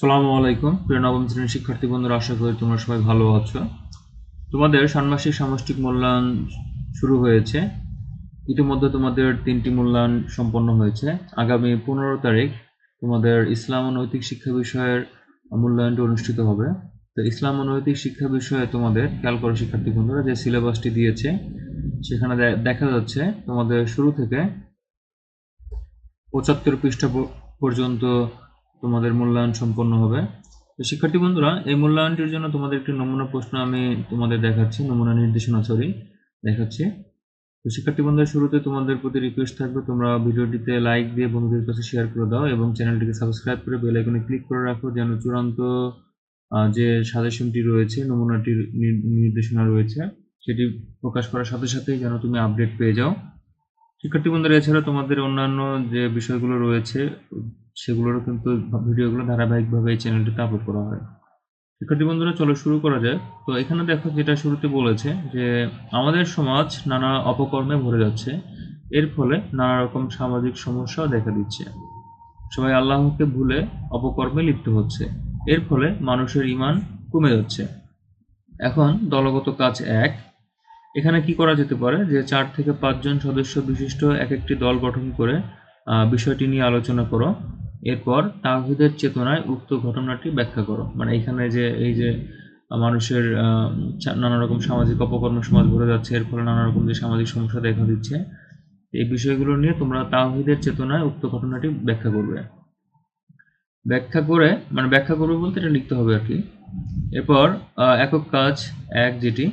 সালামু আলাইকুম। প্রিয় নবম শ্রেণির শিক্ষার্থী বন্ধুরা, আশা করি তোমরা সবাই ভালো আছো। তোমাদের ষান্মাসিক সামষ্টিক মূল্যায়ন শুরু হয়েছে। ইতিমধ্যে তোমাদের তিনটি মূল্যায়ন সম্পন্ন হয়েছে। আগামী পনেরো তারিখ তোমাদের ইসলাম ও নৈতিক শিক্ষা বিষয়ের মূল্যায়নটি অনুষ্ঠিত হবে। তো ইসলাম ও নৈতিক শিক্ষা বিষয়ে তোমাদের, খেয়াল করো শিক্ষার্থী বন্ধুরা, যে সিলেবাসটি দিয়েছে, সেখানে দেখা যাচ্ছে তোমাদের শুরু থেকে পঁচাত্তর পৃষ্ঠা পর্যন্ত তোমাদের মূল্যায়ন সম্পন্ন হবে। তো শিক্ষার্থী বন্ধুরা, এই মূল্যায়নটির জন্য তোমাদের একটি নমুনা প্রশ্ন আমি তোমাদের দেখাচ্ছি, নমুনা নির্দেশনা সরি দেখাচ্ছি। তো শিক্ষার্থী বন্ধুরা, শুরুতে তোমাদের প্রতি রিকোয়েস্ট থাকবে, তোমরা ভিডিওটিতে লাইক দিয়ে বন্ধুদের কাছে শেয়ার করে দাও এবং চ্যানেলটিকে সাবস্ক্রাইব করে বেল আইকনে ক্লিক করে রাখো যেন চূড়ান্ত যে সাজেশনটি রয়েছে, নমুনাটির নির- নির্দেশনা রয়েছে, সেটি প্রকাশ করার সাথে সাথেই যেন তুমি আপডেট পেয়ে যাও। শিক্ষার্থী বন্ধুরা এছাড়া তোমাদের অন্যান্য যে বিষয়গুলো রয়েছে, সেগুলোরও কিন্তু ভিডিওগুলো ধারাবাহিকভাবে এই চ্যানেলটিতে আপলোড করা হয়। শিক্ষার্থী বন্ধুরা, চলো শুরু করা যায় তো এখানে দেখো যেটা শুরুতে বলেছে যে, আমাদের সমাজ নানা অপকর্মে ভরে যাচ্ছে। এর ফলে নানা রকম সামাজিক সমস্যাও দেখা দিচ্ছে। সবাই আল্লাহকে ভুলে অপকর্মে লিপ্ত হচ্ছে। এর ফলে মানুষের ইমান কমে যাচ্ছে। এখন দলগত কাজ এক এখানে কি করা যেতে পারে? যে চার থেকে পাঁচজন সদস্য বিশিষ্ট এক একটি দল গঠন করে বিষয়টি নিয়ে আলোচনা করো। এরপর তাহিদের চেতনায় উক্ত ঘটনাটি ব্যাখ্যা করো। মানে এখানে যে এই যে মানুষের নানা রকম সামাজিক অপকর্ম সমাজ ভরে যাচ্ছে, এর ফলে নানা রকম যে সামাজিক সমস্যা দেখা দিচ্ছে, এই বিষয়গুলো নিয়ে তোমরা তাহিদের চেতনায় উক্ত ঘটনাটি ব্যাখ্যা করবে। ব্যাখ্যা করে মানে ব্যাখ্যা করবে বলতে এটা লিখতে হবে আর কি। এরপর একক কাজ এক যেটি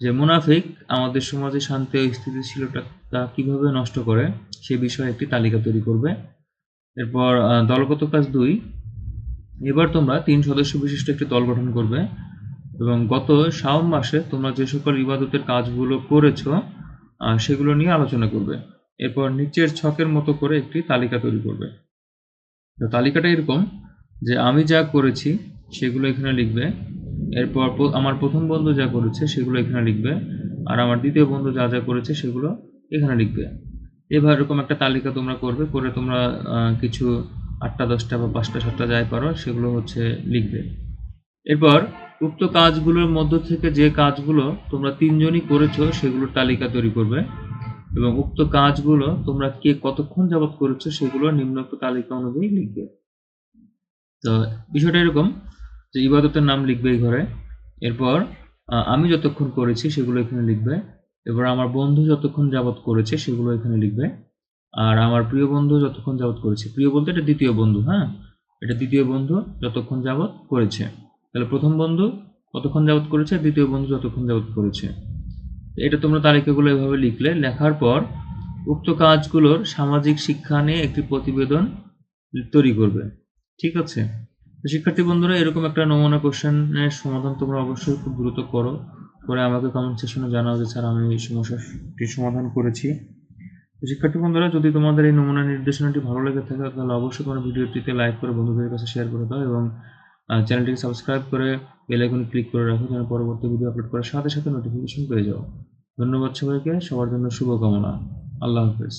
যে মুনাফিক আমাদের সমাজে শান্তি ও স্থিতিশীলতা তা কীভাবে নষ্ট করে, সে বিষয়ে একটি তালিকা তৈরি করবে। এরপর দলগত কাজ দুই। এবার তোমরা তিন সদস্য বিশিষ্ট একটি দল গঠন করবে এবং গত শাওন মাসে তোমরা যে সকল ইবাদতের কাজগুলো করেছ সেগুলো নিয়ে আলোচনা করবে। এরপর নিচের ছকের মতো করে একটি তালিকা তৈরি করবে। তো তালিকাটা এরকম যে, আমি যা করেছি, সেগুলো এখানে লিখবে। এরপর আমার প্রথম বন্ধু যা করেছে সেগুলো এখানে লিখবে, আর আমার দ্বিতীয় বন্ধু যা যা করেছে সেগুলো এখানে লিখবে। এবার এরকম একটা তালিকা তোমরা করবে, করে তোমরা কিছু আটটা, দশটা বা পাঁচটা, সাতটা যাই পারো, সেগুলো হচ্ছে লিখবে। এরপর উক্ত কাজগুলোর মধ্য থেকে যে কাজগুলো তোমরা তিনজনই করেছ সেগুলোর তালিকা তৈরি করবে এবং উক্ত কাজগুলো তোমরা কে কতক্ষণ যাবত করেছ সেগুলো নিম্নোক্ত তালিকা অনুযায়ী লিখবে। তো বিষয়টা এরকম যে ইবাদতের নাম লিখবে এই ঘরে। এরপর আমি যতক্ষণ করেছি সেগুলো এখানে লিখবে। এবার আমার বন্ধু যতক্ষণ যাবত করেছে সেগুলো এখানে লিখবে। আর আমার প্রিয় বন্ধু যতক্ষণ যাবত করেছে, প্রিয় বলতে এটা দ্বিতীয় বন্ধু হ্যাঁ? এটা দ্বিতীয় বন্ধু যতক্ষণ যাবত করেছে। তাহলে প্রথম বন্ধু কতক্ষণ যাবত করেছে, দ্বিতীয় বন্ধু যতক্ষণ যাবত করেছে। এটা তোমরা তালিকাগুলো এভাবে লিখলে, লেখার পর উক্ত কাজগুলোর সামাজিক শিক্ষা নিয়ে একটি প্রতিবেদন তৈরি করবে। ঠিক আছে? তো শিক্ষার্থী বন্ধুরা, এরকম একটা নমুনা কোশ্চেনের সমাধান তোমরা অবশ্যই খুব দ্রুত করো। করে আমাকে কমেন্ট সেকশনে জানাও যে, স্যার, আমি এই সমস্যাটি সমাধান করেছি। শিক্ষার্থী বন্ধুরা, যদি তোমাদের এই নমুনা নির্দেশনাটি ভালো লেগে থাকে, তাহলে অবশ্যই তোমার ভিডিওটিতে লাইক করে বন্ধুদের কাছে শেয়ার করে দাও এবং চ্যানেলটিকে সাবস্ক্রাইব করে বেল আইকনে ক্লিক করে রাখো যেন পরবর্তী ভিডিও আপলোড করার সাথে সাথে নোটিফিকেশন পেয়ে যাও। ধন্যবাদ সবাইকে। সবার জন্য শুভকামনা। আল্লাহ হাফেজ।